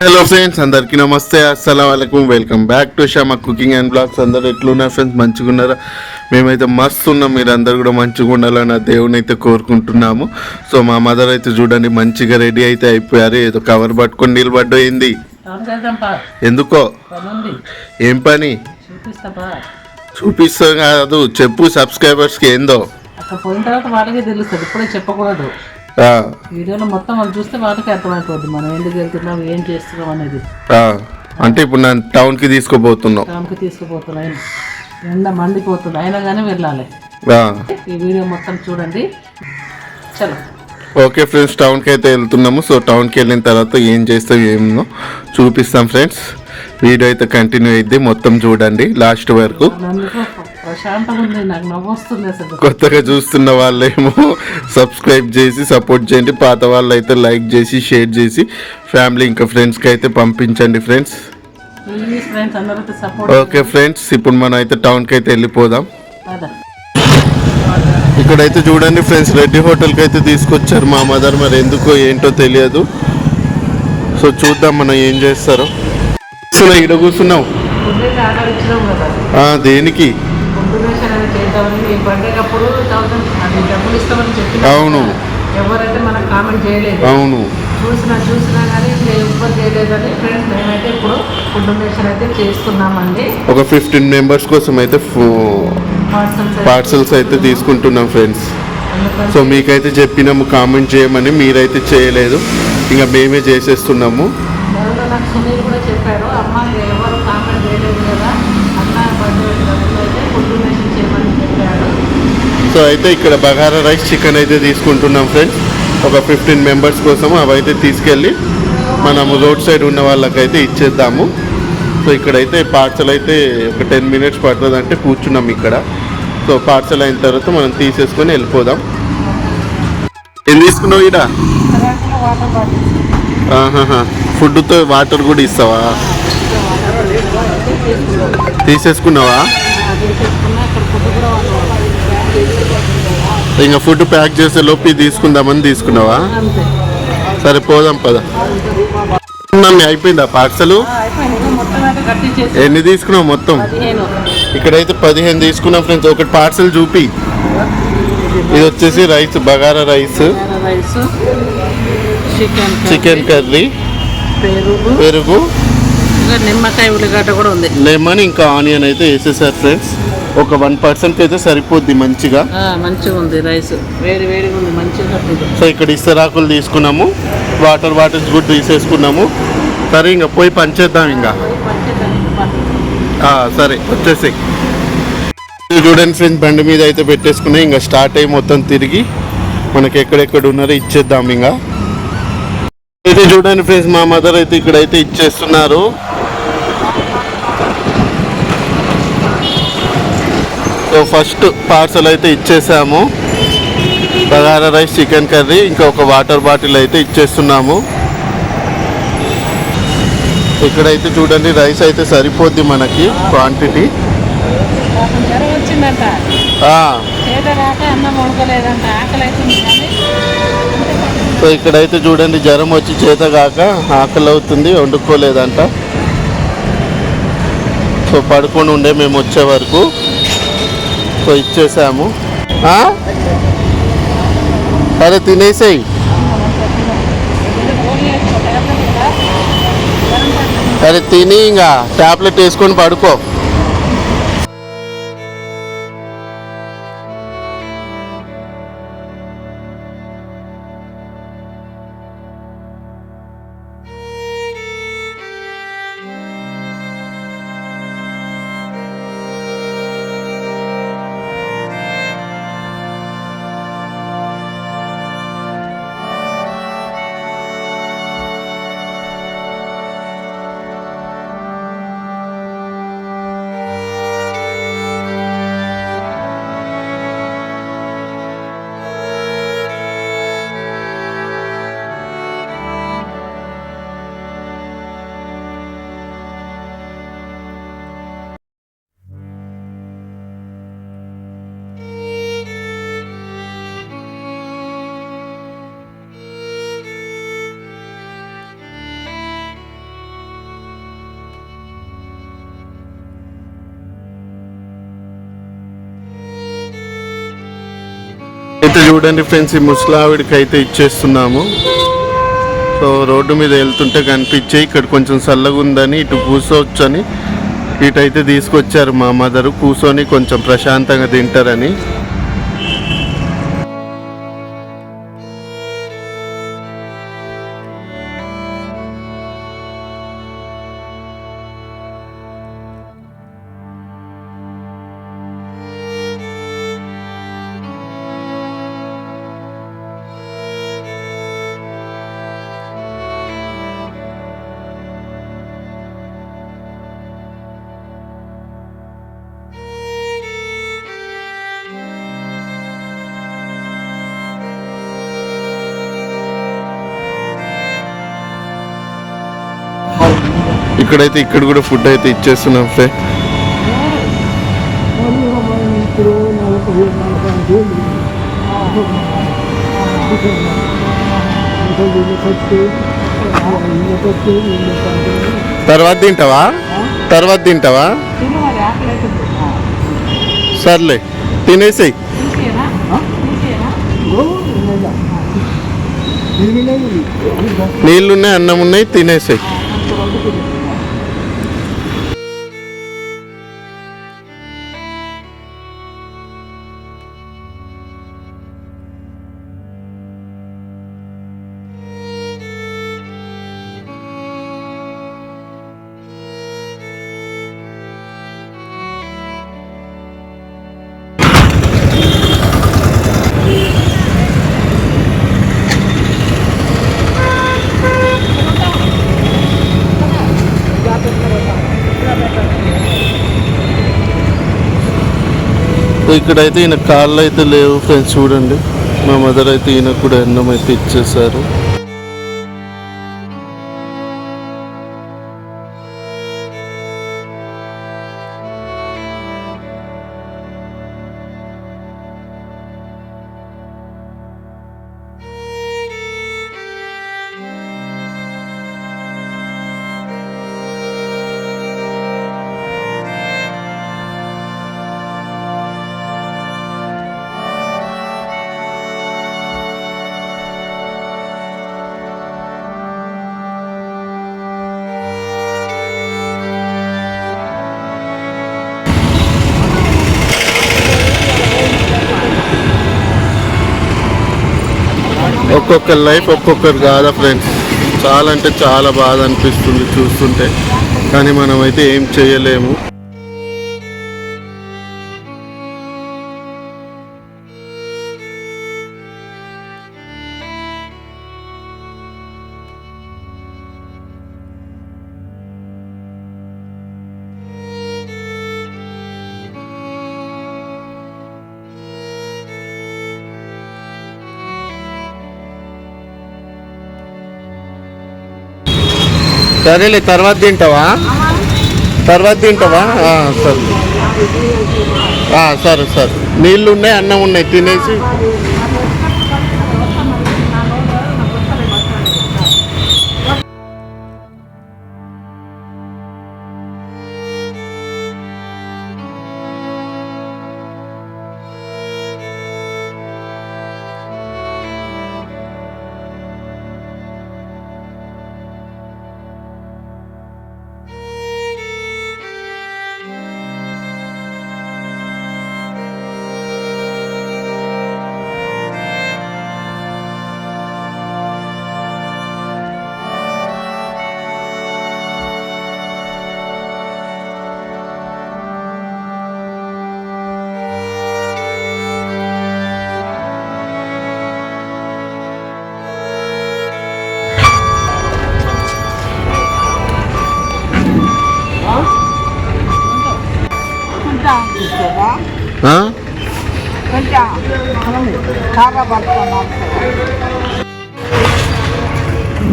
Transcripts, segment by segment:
Hello friends అందరికీ నమస్తే. అస్సలం వాలేకుమ్ welcome back to Shama cooking and blogs అందరు ఎట్లున్నారు ఫ్రెండ్స్ మంచిగా ఉన్నారా? మేమైతే మస్తు ఉన్నాం. మీరు అందరు కూడా మంచిగా ఉండాలని ఆ దేవుని అయితే కోరుకుంటున్నాము. సో మా మదర్ అయితే చూడండి మంచిగా రెడీ అయితే అయిపోయారు. ఏదో కవర్ పట్టుకొని నిలబడ్డోయింది. ఎందుకో? ఏం పని? చూపిస్తా కాదు. చెప్పు సబ్స్క్రైబర్స్కి ఏందో? పోయిన తర్వాత వాళ్ళకే తెలుస్తుంది. ఇప్పుడే చెప్పకూడదు. వీడియోలో మొత్తం వాళ్ళు చూస్తే వాళ్ళకి అర్థమైపోద్ది మనం ఎందుకు వెళ్తున్నాం ఏం చేస్తున్నాం అనేది. అంటే ఇప్పుడు నన్ను టౌన్కి తీసుకుపోతున్నావు. టైంకి తీసుకుపోతున్నాయి ఎండ మండిపోతుంది అయినా కానీ వెళ్ళాలి. ఈ వీడియో మొత్తం చూడండి. చలో. ఓకే ఫ్రెండ్స్ టౌన్కి అయితే వెళ్తున్నాము. సో టౌన్కి వెళ్ళిన తర్వాత ఏం చేస్తాం ఏమో చూపిస్తాం ఫ్రెండ్స్. వీడియో అయితే కంటిన్యూ అయింది మొత్తం చూడండి లాస్ట్ వరకు. ప్రశాంతంగా ఉంది నాకు నవ్వు వస్తుంది అసలు. కొత్తగా చూస్తున్న వాళ్ళేమో సబ్స్క్రైబ్ చేసి సపోర్ట్ చేయండి. పాత వాళ్ళు అయితే లైక్ చేసి షేర్ చేసి ఫ్యామిలీ ఇంకా ఫ్రెండ్స్కి అయితే పంపించండి ఫ్రెండ్స్ సపోర్ట్ ఓకే ఫ్రెండ్స్ ఇప్పుడు మనం అయితే టౌన్కి అయితే వెళ్ళిపోదాం. ఇక్కడైతే చూడండి ఫ్రెండ్స్ రెడ్డి హోటల్కి అయితే తీసుకొచ్చారు మా మదర్ మరి ఎందుకో ఏంటో తెలియదు. సో చూద్దాం మనం ఏం చేస్తారో. కూర్చున్నావు ఇక్కడ కూర్చున్నావు? ఆ, దేనికి? చేద్దామని ఈ పండగప్పుడు థౌసండ్ అది డబ్బులు ఇస్తామని చెప్పి అవును. ఎవరైతే మనకు కామెంట్ చేయలేదు. అవును. చూసినా చూసినా కానీ ఎవ్వరు చేయలేదని ఫ్రెండ్స్ మేమైతే ఇప్పుడు ఫుడ్ డొనేషన్ అయితే చేస్తున్నామండి. ఒక ఫిఫ్టీన్ మెంబర్స్ కోసం అయితే పార్సల్స్ అయితే తీసుకుంటున్నాం. ఫ్రెండ్స్ సో మీకైతే చెప్పినాము కామెంట్ చేయమని మీరైతే చేయలేదు. ఇంకా మేమే చేసేస్తున్నాము. ఎవరో నాకు సునీల్ కూడా చెప్పారు అమ్మ ఎవరు కామెంట్ చేయలేదు కదా అన్న బర్త్డే డబ్బులు అయితే ఫుడ్ డొనేషన్ చేయమని చెప్పాడు సో అయితే ఇక్కడ బగారా రైస్ చికెన్ అయితే తీసుకుంటున్నాం ఫ్రెండ్స్ ఒక ఫిఫ్టీన్ మెంబర్స్ కోసం అవి అయితే తీసుకెళ్ళి మనము రోడ్ సైడ్ ఉన్న వాళ్ళకైతే ఇచ్చేద్దాము. సో ఇక్కడైతే పార్సల్ అయితే ఒక టెన్ మినిట్స్ పడుతుంది అంటే కూర్చున్నాం ఇక్కడ. సో పార్సల్ అయిన తర్వాత మనం తీసేసుకొని వెళ్ళిపోదాం. ఏం తీసుకున్నావు ఇక్కడ ఫుడ్తో వాటర్ కూడా ఇస్తావా? తీసేసుకున్నావా తీసుకున్నా ఇక్కడ ఫుడ్ కూడా వాళ్ళు ఇంకా ఫుడ్ ప్యాక్ చేసే లోపు తీసుకుందామని తీసుకున్నావా? సరే పోదాం పద. మమ్మీ అయిపోయిందా పార్సల్? ఎన్ని తీసుకున్నావు మొత్తం? ఇక్కడైతే పదిహేను తీసుకున్నాం ఫ్రెండ్స్. ఒకటి పార్సల్ చూపి. ఇది వచ్చేసి rice bagara rice. Chicken curry పెరుగు నిమ్మకాయ ఉల్లిగడ్డ కూడా ఉంది. లెమన్ ఇంకా ఆనియన్ అయితే వేసేసారు ఫ్రెండ్స్. ఒక వన్ పర్సెంట్ అయితే సరిపోద్ది మంచిగా. మంచిగా ఉంది రైస్. వేడి వేడిగా ఉంది మంచిగా సో ఇక్కడ ఇస్తరాకులు తీసుకున్నాము. వాటర్ బాటిల్స్ కూడా తీసేసుకున్నాము. సరే ఇంకా పోయి పనిచేద్దాం ఇంకా. సరే వచ్చేసి చూడండి ఫ్రెండ్స్ బండి మీద అయితే పెట్టేసుకున్నాయి. ఇంకా స్టార్ట్ అయ్యి మొత్తం తిరిగి మనకి ఎక్కడెక్కడ ఉన్నారో ఇచ్చేద్దాం ఇంకా. ఇది చూడండి ఫ్రెండ్స్ మా మదర్ అయితే ఇక్కడైతే ఇచ్చేస్తున్నారు. సో ఫస్ట్ పార్సల్ అయితే ఇచ్చేసాము. బగారా రైస్ చికెన్ కర్రీ ఇంకా ఒక వాటర్ బాటిల్ అయితే ఇచ్చేస్తున్నాము. ఇక్కడైతే చూడండి రైస్ అయితే సరిపోద్ది మనకి క్వాంటిటీ. సో ఇక్కడైతే చూడండి జ్వరం వచ్చి చేత కాక ఆకలి అవుతుంది వండుకోలేదంట. సో పడుకొని ఉండే మేము వచ్చే వరకు. సో ఇచ్చేసాము. ఆ? సరే తినేసేయి. సరే తిని ఇంకా ట్యాబ్లెట్ వేసుకొని పడుకో. అయితే చూడండి ఫ్రెండ్స్ ఈ ముసలావిడికి అయితే ఇచ్చేస్తున్నాము. సో రోడ్డు మీద వెళ్తుంటే కనిపించే ఇక్కడ కొంచెం చల్లగా ఉందని ఇటు కూర్చోవచ్చని ఇటైతే తీసుకొచ్చారు మా మదరు. కూర్చొని కొంచెం ప్రశాంతంగా తింటారని. ఇక్కడైతే ఇక్కడ కూడా ఫుడ్ అయితే ఇచ్చేస్తున్నాం ఫ్రెండ్ తర్వాత తింటావా? తర్వాత తింటావా? సర్లే తినేసేయి. నీళ్ళున్నాయి అన్నం ఉన్నాయి తినేసాయి. ఇక్కడైతే ఈయన కాళ్ళు అయితే లేవు ఫ్రెండ్స్ చూడండి. మా మదర్ అయితే ఈయన కూడా అన్నం అయితే ఇచ్చేసారు ఒక్కొక్కరి లైఫ్ ఒక్కొక్కరు కాదా ఫ్రెండ్స్? చాలా అంటే చాలా బాధ అనిపిస్తుంది చూస్తుంటే. కానీ మనం అయితే ఏం చేయలేము. సరేలే తర్వాత తింటావా? తర్వాత తింటావా? సరే. సరే సరే. నీళ్ళు ఉన్నాయి అన్నం ఉన్నాయి తినేసి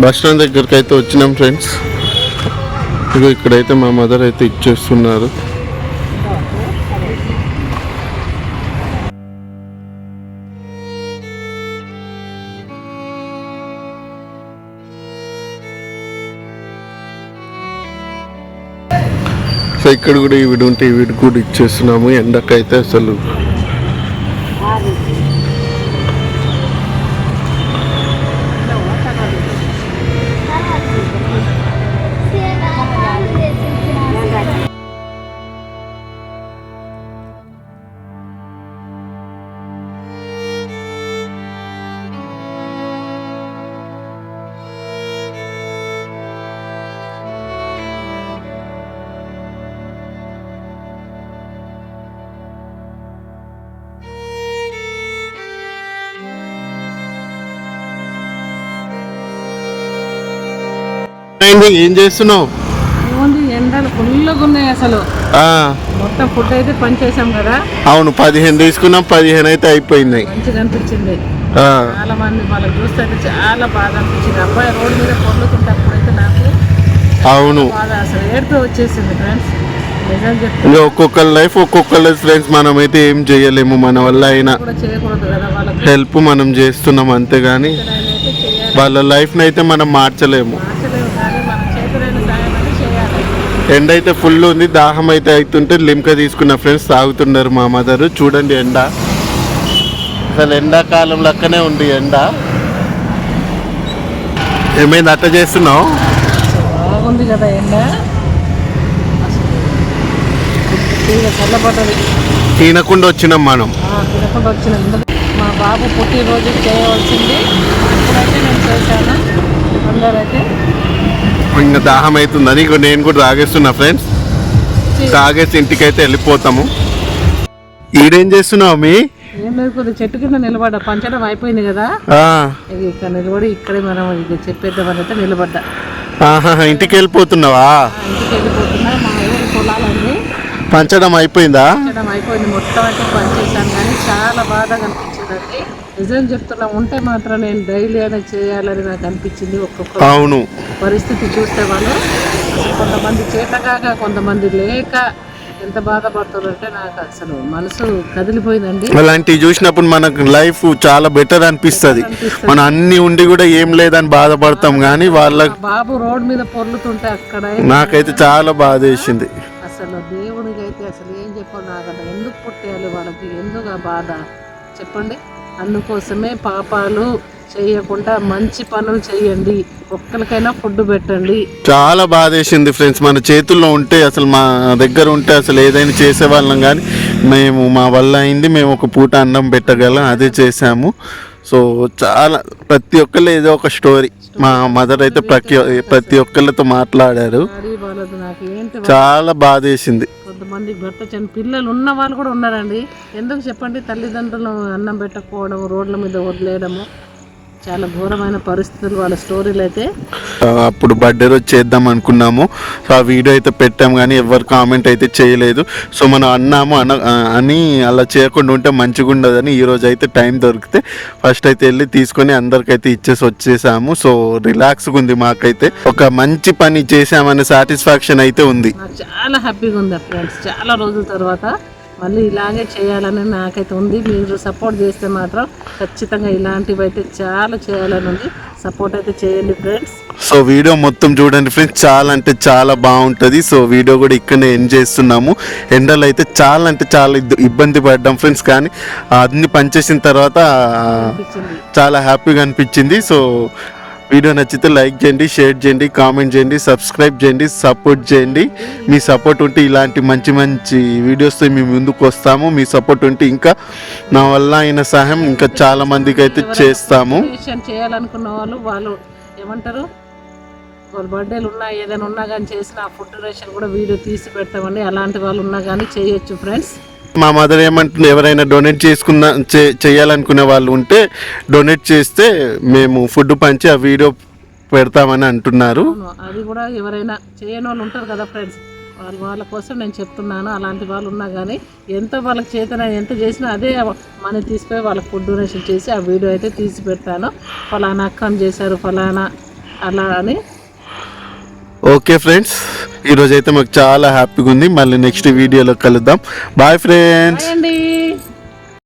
బస్ స్టాండ్ దగ్గరికి అయితే వచ్చినాం ఫ్రెండ్స్. ఇగో ఇక్కడైతే మా మదర్ అయితే ఇచ్చేస్తున్నారు. సో ఇక్కడ కూడా వీడు ఉంటే ఈవిడ కూడా ఇచ్చేస్తున్నాము. ఎండకైతే అసలు ఏంటి ఏం చేస్తున్నావు? ఏముంది? ఎండలు ఫుల్గా ఉన్నాయి అసలు. మొత్తం ఫుడ్ అయితే కదా. అవును పదిహేను తీసుకున్నాం పదిహేను అయితే అయిపోయింది. మంచిగా అనిపించింది. చాలా మంది వాళ్ళకి చూస్తే చాలా అనిపించింది. అబ్బాయి రోడ్డు మీద నాకు అవును. బాధ అసలు వచ్చేసింది ఫ్రెండ్స్ ఇంకా ఒక్కొక్కరి లైఫ్ ఒక్కొక్కరి ఫ్రెండ్స్ మనం అయితే ఏం చేయలేము మన వల్ల అయినా. హెల్ప్ మనం చేస్తున్నాం అంతేగాని వాళ్ళ లైఫ్ని అయితే మనం మార్చలేము మార్చలేము కానీ మన చేతులైన సాయం అయితే చేయాలి ఎండ అయితే ఫుల్ ఉంది దాహం అయితే అవుతుంటే లిమ్క తీసుకున్న ఫ్రెండ్స్ తాగుతున్నారు మా మదర్ చూడండి ఎండ. అసలు ఎండాకాలం లెక్కనే ఉంది ఎండ. ఏమైంది అట్ట చేస్తున్నావు? బాగుంది కదా ఎండ. తినకుండా వచ్చినాం మనం. తినకుండా వచ్చిన. మా బాబు పుట్టినరోజు చేయవలసింది. ఇప్పుడైతే నేను చేశాను. అందరైతే ఇంకా దాహం అవుతుందని నేను కూడా తాగేస్తున్నా ఫ్రెండ్స్ తాగేసి ఇంటికైతే వెళ్ళిపోతాము. ఈడేం చేస్తున్నావు మీ ఏం లేదు కొద్దిగా చెట్టు కింద నిలబడ్డా. పంచడం అయిపోయింది కదా. ఇక్కడ నిలబడి ఇక్కడే మనం ఇక చెప్పేద్దామని అయితే నిలబడ్డా. ఆహా, ఇంటికి వెళ్ళిపోతున్నావా? ఆ, ఇంటికి వెళ్ళిపోతున్నా. మా ఊరి పొలాలన్నీ. పంచడం అయిపోయిందా? పంచడం అయిపోయింది. మొత్తం అయితే పనిచేశాను కానీ చాలా బాధగా అనిపించిందండి నిజం చెప్తున్నా ఉంటే మాత్రం నేను డైలీ అనేది చేయాలని నాకు అనిపించింది ఒక్కొక్క అవును. పరిస్థితి చూస్తే వాళ్ళు కొంతమంది చేతకాక కొంతమంది లేక ఎంత బాధపడుతున్నారంటే నాకు అసలు మనసు కదిలిపోయిందండి. అలాంటివి చూసినప్పుడు మనకు లైఫ్ చాలా బెటర్ అనిపిస్తుంది. మనం అన్ని ఉండి కూడా ఏం లేదని బాధపడతాం కానీ వాళ్ళ బాబు రోడ్ మీద పొర్లుతుంటే అక్కడ నాకైతే చాలా బాధ వేసింది. అసలు దేవుడికి అయితే అసలు ఏం చెప్పాలి నాకు ఎందుకు పుట్టాలి వాళ్ళకి? ఎందుకు ఆ బాధ? చెప్పండి. అందుకోసమే పాపాలు చేయకుండా మంచి పనులు చేయండి. ఒక్కరికైనా ఫుడ్ పెట్టండి. చాలా బాధ వేసింది ఫ్రెండ్స్. మన చేతుల్లో ఉంటే అసలు మా దగ్గర ఉంటే అసలు ఏదైనా చేసేవాళ్ళం కానీ మేము మా వల్ల అయింది. మేము ఒక పూట అన్నం పెట్టగలం. అదే చేసాము సో చాలా ప్రతి ఒక్కళ్ళు ఏదో ఒక స్టోరీ. మా మదర్ అయితే ప్రతి ప్రతి ఒక్కళ్ళతో మాట్లాడారు. చాలా బాధ వేసింది కొంతమంది భర్త చని పిల్లలు ఉన్న వాళ్ళు కూడా ఉన్నారండి. ఎందుకు చెప్పండి? తల్లిదండ్రులు అన్నం పెట్టకపోవడం రోడ్ల మీద వదిలేయడము. చాలా ఘోరమైన పరిస్థితులు వాళ్ళ స్టోరీలు అయితే. అప్పుడు బర్త్డే రోజు చేద్దాం అనుకున్నాము. సో ఆ వీడియో అయితే పెట్టాం కానీ ఎవరు కామెంట్ అయితే చేయలేదు. సో మనం అన్నాము అన అని అలా చేయకుండా ఉంటే మంచిగా ఉండదని ఈ రోజు అయితే టైం దొరికితే ఫస్ట్ అయితే వెళ్ళి తీసుకొని అందరికైతే ఇచ్చేసి వచ్చేసాము. సో రిలాక్స్గా ఉంది మాకైతే. ఒక మంచి పని చేసామనే సాటిస్ఫాక్షన్ అయితే ఉంది. చాలా హ్యాపీగా ఉంది ఫ్రెండ్స్ చాలా రోజుల తర్వాత మళ్ళీ ఇలాగే చేయాలని నాకైతే ఉంది. మీరు సపోర్ట్ చేస్తే మాత్రం ఖచ్చితంగా ఇలాంటివి అయితే చాలా చేయాలని ఉంది. సపోర్ట్ అయితే చేయండి ఫ్రెండ్స్ సో వీడియో మొత్తం చూడండి ఫ్రెండ్స్ చాలా అంటే చాలా బాగుంటుంది. సో వీడియో కూడా ఇక్కడనే ఎండ్ చేస్తున్నాము. ఎండలు అయితే చాలా అంటే చాలా ఇబ్బంది పడ్డాం ఫ్రెండ్స్ కానీ అన్ని పనిచేసిన తర్వాత చాలా హ్యాపీగా అనిపించింది. సో వీడియో నచ్చితే లైక్ చేయండి షేర్ చేయండి కామెంట్ చేయండి సబ్స్క్రైబ్ చేయండి సపోర్ట్ చేయండి. మీ సపోర్ట్ ఉంటే ఇలాంటి మంచి మంచి వీడియోస్తో మేము ముందుకు వస్తాము. మీ సపోర్ట్ ఉంటే ఇంకా నా వల్ల అయిన సహాయం ఇంకా చాలా మందికి అయితే చేస్తాము. చేయాలనుకున్న వాళ్ళు వాళ్ళు ఏమంటారు? వాళ్ళ బర్త్డేలు ఉన్నా ఏదైనా ఉన్నా కానీ చేసిన ఆ ఫుడ్ డొనేషన్ కూడా వీడియో తీసి పెడతామండి. అలాంటి వాళ్ళు ఉన్నా కానీ చేయొచ్చు ఫ్రెండ్స్ మా మదర్ ఏమంటుంది ఎవరైనా డొనేట్ చేసుకున్న చేయాలనుకునే వాళ్ళు ఉంటే డొనేట్ చేస్తే మేము ఫుడ్ పంచి ఆ వీడియో పెడతామని అంటున్నారు. అది కూడా ఎవరైనా చేయని వాళ్ళు ఉంటారు కదా ఫ్రెండ్స్ వాళ్ళ వాళ్ళ కోసం నేను చెప్తున్నాను అలాంటి వాళ్ళు ఉన్నా కానీ ఎంత వాళ్ళకి చేతన ఎంత చేసినా అదే మనీ తీసిపోయి వాళ్ళకి ఫుడ్ డొనేషన్ చేసి ఆ వీడియో అయితే తీసి పెడతాను. ఫలానా అక్కం చేశారు ఫలానా అలా అని ఓకే ఫ్రెండ్స్ ఈరోజు అయితే మాకు చాలా హ్యాపీగా ఉంది. మళ్ళీ నెక్స్ట్ వీడియోలో కలుద్దాం. Bye friends